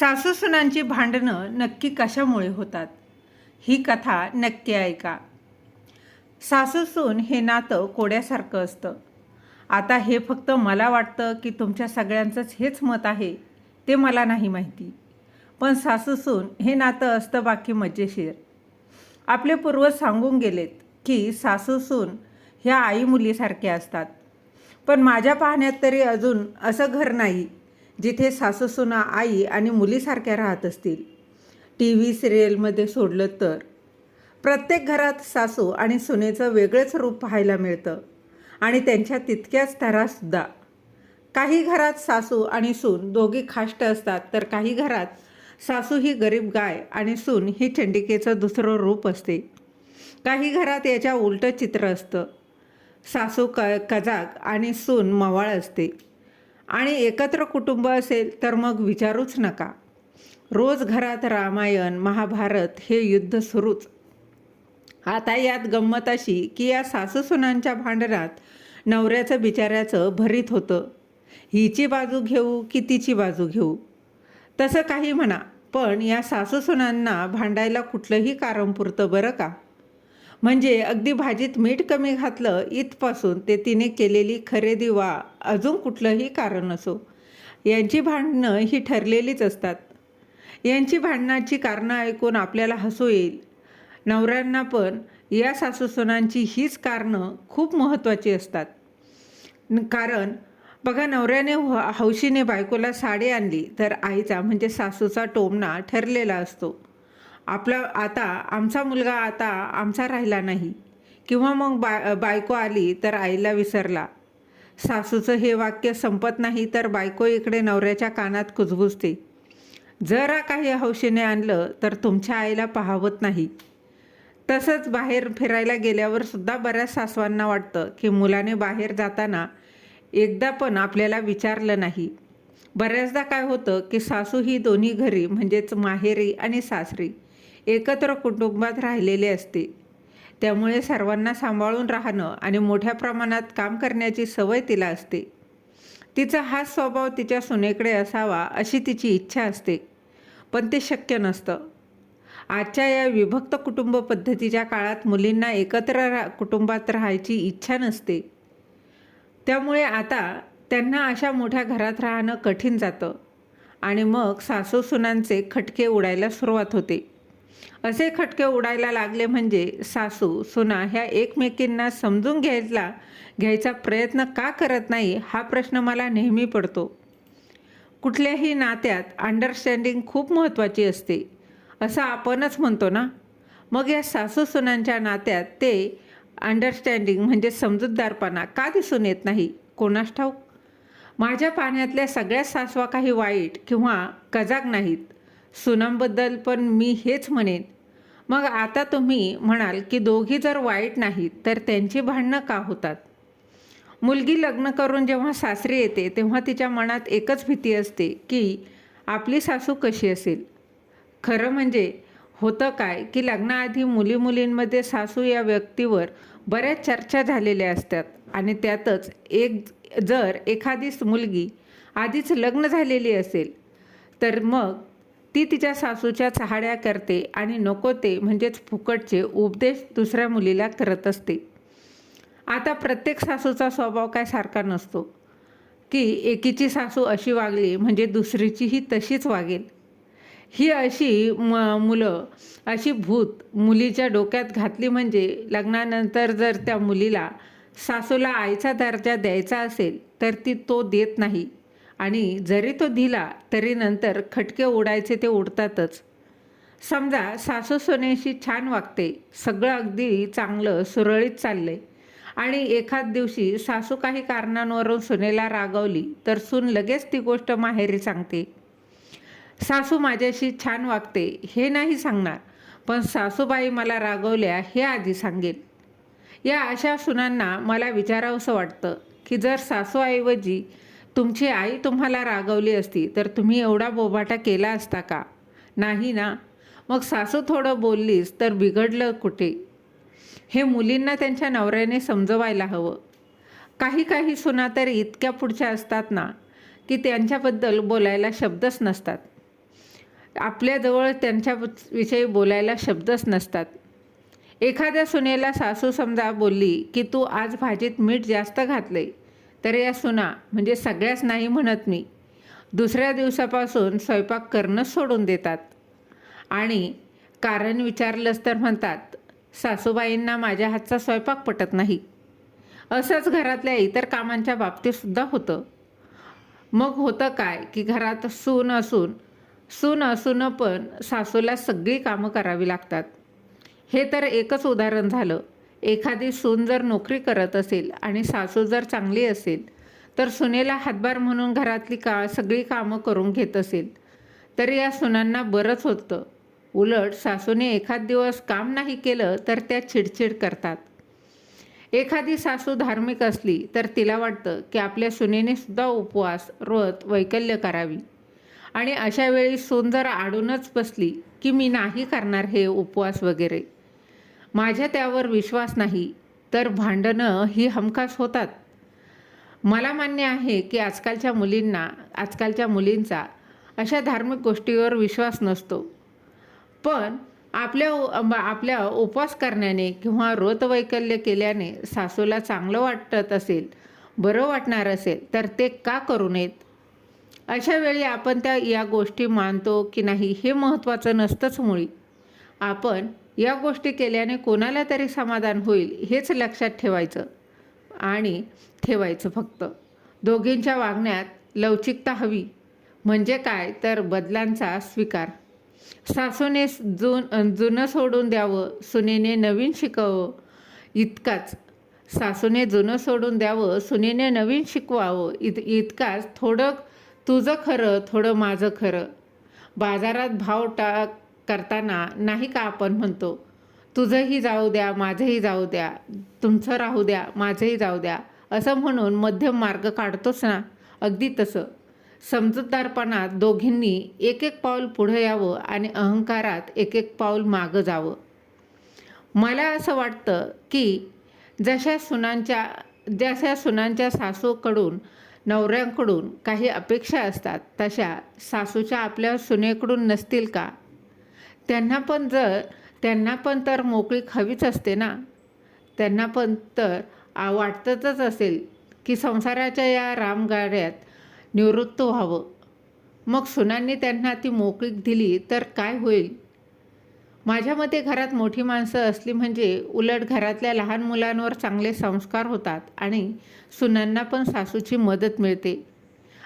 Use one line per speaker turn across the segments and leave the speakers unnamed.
सासूसुनांची भांडणं नक्की कशामुळे होतात? ही कथा नक्की ऐका. सासूसून हे नातं कोड्यासारखं असतं. आता हे फक्त मला वाटतं की तुमच्या सगळ्यांचंच हेच मत आहे ते मला नाही माहिती. पण सासूसून हे नातं असतं बाकी मजेशीर. आपले पूर्वज सांगून गेलेत की सासूसून ह्या आई मुलीसारख्या असतात. पण माझ्या पाहण्यात तरी अजून असं घर नाही. जिथे सासूसुना आई आणि मुलीसारख्या राहत असतील. टी व्ही सिरियलमध्ये सोडलं तर. प्रत्येक घरात सासू आणि सुनेचं वेगळंच रूप पाहायला मिळतं. आणि त्यांच्या तितक्याच थरासुद्धा काही घरात सासू आणि सून दोघी खाष्ट असतात तर काही घरात सासू ही गरीब गाय आणि सून ही चंडिकेचं दुसरं रूप असते. काही घरात याच्या उलटं चित्र असतं. सासू क कजाक आणि सून मवाळ असते. आणि एकत्र कुटुंब असेल तर मग विचारूच नका. रोज घरात रामायण महाभारत हे युद्ध सुरूच. आता यात गंमत अशी की या सासूसुनांच्या भांडणात नवऱ्याचं बिचाऱ्याचं भरीत होतं. हिची बाजू घेऊ की तिची बाजू घेऊ? तसं काही म्हणा पण या सासूसुनांना भांडायला कुठलंही कारण पुरतं बरं का? म्हणजे अगदी भाजीत मीठ कमी घातलं इथपासून ते तिने केलेली खरेदी वा अजून कुठलंही कारण असो यांची भांडणं ही ठरलेलीच असतात. यांची भांडणाची कारणं ऐकून आपल्याला हसू येईल. नवऱ्यांना पण या सासूसुनांची हीच कारणं खूप महत्त्वाची असतात. कारण बघा नवऱ्याने ह- हौशीने बायकोला साडी आणली तर आईचा म्हणजे सासूचा टोमणा ठरलेला असतो. आपला आता आमचा मुलगा आता आमचा राहिला नाही. किंवा मग बा बायको आली तर आईला विसरला. सासूचं हे वाक्य संपत नाही तर बायको इकडे नवऱ्याच्या कानात कुजबुजते. जरा काही हौशीने आणलं तर तुमच्या आईला पाहावत नाही. तसंच बाहेर फिरायला गेल्यावर सुद्धा बऱ्याच सासवांना वाटतं की मुलाने बाहेर जाताना एकदा पण आपल्याला विचारलं नाही. बऱ्याचदा काय होतं की सासू ही दोन्ही घरी म्हणजेच माहेरी आणि सासरी एकत्र कुटुंबात राहिलेले असते. त्यामुळे सर्वांना सांभाळून राहणं आणि मोठ्या प्रमाणात काम करण्याची सवय तिला असते. तिचा हाच स्वभाव तिच्या सुनेकडे असावा अशी तिची इच्छा असते. पण ते शक्य नसतं. आजच्या या विभक्त कुटुंब पद्धतीच्या काळात मुलींना एकत्र रा कुटुंबात राहायची इच्छा नसते. त्यामुळे आता त्यांना अशा मोठ्या घरात राहणं कठीण जातं. आणि मग सासू सुनांचे खटके उडायला सुरुवात होते. असे खटके उडायला लागले म्हणजे सासू सुना ह्या एकमेकींना समजून घ्यायला घ्यायचा प्रयत्न का करत नाही हा प्रश्न मला नेहमी पडतो. कुठल्याही नात्यात अंडरस्टँडिंग खूप महत्त्वाची असते. असं आपणच म्हणतो ना? मग या सासू सुनांच्या नात्यात ते अंडरस्टँडिंग म्हणजे समजूतदारपणा का दिसून येत नाही? कोणास ठाऊक? माझ्या पाण्यातल्या सगळ्या सासवा काही वाईट किंवा कजाग नाहीत. सुनांबद्दल पण मी हेच म्हणेन. मग आता तुम्ही म्हणाल की दोघी जर वाईट नाहीत तर त्यांची भांडणं का होतात? मुलगी लग्न करून जेव्हा सासरी येते तेव्हा तिच्या मनात एकच भीती असते की आपली सासू कशी असेल? खरं म्हणजे होतं काय की लग्नाआधी मुली मुलींमध्ये सासू या व्यक्तीवर बऱ्याच चर्चा झालेल्या असतात आणि त्यातच एक जर एखादीच मुलगी आधीच लग्न झालेली असेल तर मग ती तिच्या सासूच्या चहाड्या करते आणि नको ते म्हणजेच फुकटचे उपदेश दुसऱ्या मुलीला करत असते. आता प्रत्येक सासूचा स्वभाव काय सारखा नसतो. की एकीची सासू अशी वागली म्हणजे दुसरीचीही तशीच वागेल. ही अशी म मुलं अशी भूत मुलीच्या डोक्यात घातली म्हणजे लग्नानंतर जर त्या मुलीला सासूला आईचा दर्जा द्यायचा असेल तर ती तो देत नाही. आणि जरी तो दिला तरी नंतर खटके उडायचे ते उडतातच समजा सासू सोनेशी छान वागते सगळं अगदी चांगलं सुरळीत चाललंय. आणि एखाद दिवशी सासू काही कारणांवरून सुनेला रागवली तर सून लगेच ती गोष्ट माहेरी सांगते. सासू माझ्याशी छान वागते हे नाही सांगणार पण सासूबाई मला रागवल्या हे आधी सांगेल या अशा सुनांना मला विचारावंसं वाटतं की जर सासूऐवजी तुमची आई तुम्हाला रागवली असती तर तुम्ही एवढा बोबाटा केला असता का? नाही ना. मग सासू थोडं बोललीस तर बिघडलं कुठे? हे मुलींना त्यांच्या नवऱ्याने समजवायला हवं. काही काही सुना तर इतक्या पुढच्या असतात ना की त्यांच्याबद्दल बोलायला शब्दच नसतात. आपल्याजवळ त्यांच्याविषयी बोलायला शब्दच नसतात. एखाद्या सुनेला सासू समजा बोलली की तू आज भाजीत मीठ जास्त घातले तर या सुना म्हणजे सगळ्याच नाही म्हणत मी. दुसऱ्या दिवसापासून स्वयंपाक करणं सोडून देतात. आणि कारण विचारलंच तर म्हणतात सासूबाईंना माझ्या हातचा स्वयंपाक पटत नाही. असंच घरातल्या इतर कामांच्या बाबतीतसुद्धा होतं. मग होतं काय की घरात सून असून सून असून पण सासूला सगळी कामं करावी लागतात. हे तर एकच उदाहरण झालं. एखादी सून जर नोकरी करत असेल आणि सासू जर चांगली असेल तर सुनेला हातभार म्हणून घरातली का सगळी कामं करून घेत असेल तर या सुनांना बरंच होतं. उलट सासूने एखाद दिवस काम नाही केलं तर त्या चिडचिड करतात. एखादी सासू धार्मिक असली तर तिला वाटतं की आपल्या सुनेने सुद्धा उपवास व्रत वैकल्य करावी. आणि अशा वेळी सून जर आडूनच बसली की मी नाही करणार हे उपवास वगैरे. माझ्या त्यावर विश्वास नाही तर भांडणं ही हमखास होतात. मला मान्य आहे की आजकालच्या मुलींना आजकालच्या मुलींचा अशा धार्मिक गोष्टीवर विश्वास नसतो. पण आपल्या आपल्या उपवास करण्याने किंवा व्रतवैकल्य केल्याने सासूला चांगलं वाटत असेल बरं वाटणार असेल तर ते का करू नयेत? अशा वेळी आपण त्या या गोष्टी मानतो की नाही हे महत्त्वाचं नसतंच मुळी. आपण या गोष्टी केल्याने कोणाला तरी समाधान होईल हेच लक्षात ठेवायचं आणि ठेवायचं फक्त. दोघींच्या वागण्यात लवचिकता हवी. म्हणजे काय? तर बदलांचा स्वीकार. सासूने जुन जुनं सोडून द्यावं सुनेने नवीन शिकावं इतकाच. सासूने जुनं सोडून द्यावं सुनेने नवीन शिकवावं इत इतकाच. थोडं तुझं खरं थोडं माझं खरं. बाजारात भाव टाक करताना नाही का आपण म्हणतो तुझंही जाऊ द्या माझंही जाऊ द्या तुमचं राहू द्या माझंही जाऊ द्या. असं म्हणून मध्यम मार्ग काढतोच ना. अगदी तसं. समजूतदारपणात दोघींनी एक एक पाऊल पुढं यावं आणि अहंकारात एक एक पाऊल मागं जावं. मला असं वाटतं की जशा सुनांच्या जशा सुनांच्या सासूकडून नवऱ्यांकडून काही अपेक्षा असतात तशा सासूच्या आपल्या सुनेकडून नसतील का? त्यांना पण जर त्यांना पण तर मोकळीक हवीच असते ना. त्यांना पण तर वाटतच असेल की संसाराच्या या रामगाड्यात निवृत्त व्हावं. मग सुनांनी त्यांना ती मोकळीक दिली तर काय होईल? माझ्या मते घरात मोठी माणसं असली म्हणजे उलट घरातल्या लहान मुलांवर चांगले संस्कार होतात आणि सुनांना पण सासूची मदत मिळते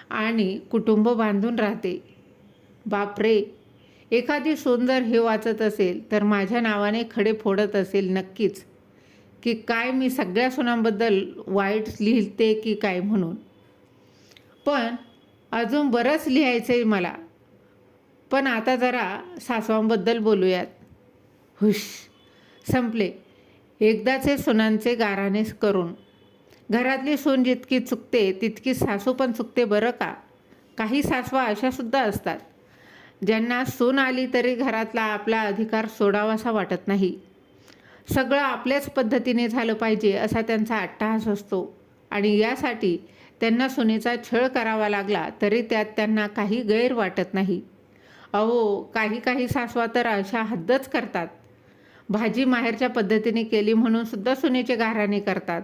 आणि कुटुंब बांधून राहते. बापरे! एखादी सुंदर जर हे वाचत असेल तर माझ्या नावाने खडे फोडत असेल नक्कीच. की काय मी सगळ्या सुनांबद्दल वाईट लिहिते की काय म्हणून? पण अजून बरंच लिहायचं आहे मला. पण आता जरा सासवांबद्दल बोलूयात. हुश. संपले. एकदाचे सुनांचे गाराणे करून. घरातली सून जितकी चुकते तितकी सासू पण चुकते बरं का? काही सासवा अशासुद्धा असतात. ज्यांना सून आली तरी घरातला आपला अधिकार सोडावासा वाटत नाही. सगळं आपल्याच पद्धतीने झालं पाहिजे असा त्यांचा अट्टहास असतो. आणि यासाठी त्यांना सुनेचा छळ करावा लागला तरी त्यात त्यांना काही गैर वाटत नाही. अहो काही काही सासवा तर अशा हद्दच करतात. भाजी माहेरच्या पद्धतीने केली म्हणून सुद्धा सुनेचे गाराणे करतात.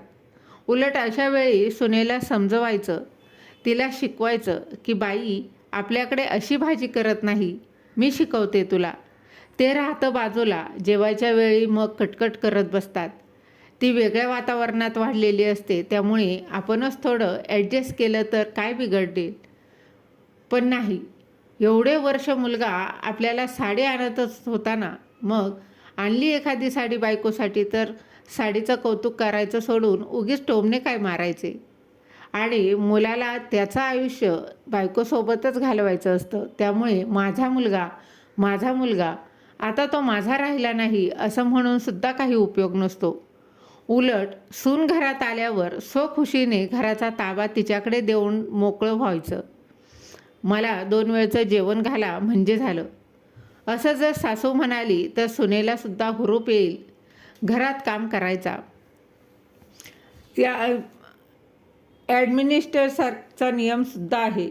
उलट अशा वेळी सुनेला समजवायचं तिला शिकवायचं की बाई आपल्याकडे अशी भाजी करत नाही. मी शिकवते तुला. ते राहतं बाजूला. जेवायच्या वेळी मग कटकट करत बसतात. ती वेगळ्या वातावरणात वाढलेली असते. त्यामुळे आपणच थोडं ॲडजस्ट केलं तर काय बिघडतील? पण नाही. एवढे वर्ष मुलगा आपल्याला साडी आणतच होता ना. मग आणली एखादी साडी बायकोसाठी तर साडीचं कौतुक करायचं सोडून उगीच टोमणे काय मारायचे? आणि मुलाला त्याचं आयुष्य बायकोसोबतच घालवायचं असतं. त्यामुळे माझा मुलगा माझा मुलगा आता तो माझा राहिला नाही असं म्हणून सुद्धा काही उपयोग नसतो. उलट सून घरात आल्यावर स्वखुशीने घराचा ताबा तिच्याकडे देऊन मोकळं व्हायचं. मला दोन वेळचं जेवण घाला म्हणजे झालं. असं जर सासू म्हणाली तर सुनेला सुद्धा हुरूप येईल. घरात काम करायचा. त्या ॲडमिनिस्ट्रेटरचा नियमसुद्धा आहे.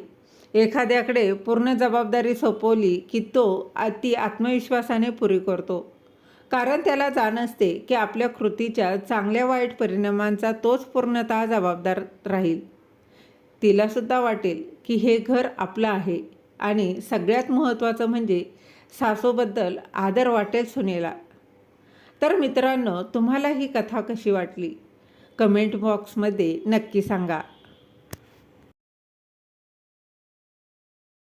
एखाद्याकडे पूर्ण जबाबदारी सोपवली की तो ती आत्मविश्वासाने पुरी करतो. कारण त्याला जाण असते की आपल्या कृतीच्या चांगल्या वाईट परिणामांचा तोच पूर्णतः जबाबदार राहील. तिलासुद्धा वाटेल की हे घर आपलं आहे आणि सगळ्यात महत्त्वाचं म्हणजे सासूबद्दल आदर वाटेल सुनेला. तर मित्रांनो तुम्हाला ही कथा कशी वाटली? कमेंट बॉक्समध्ये नक्की सांगा.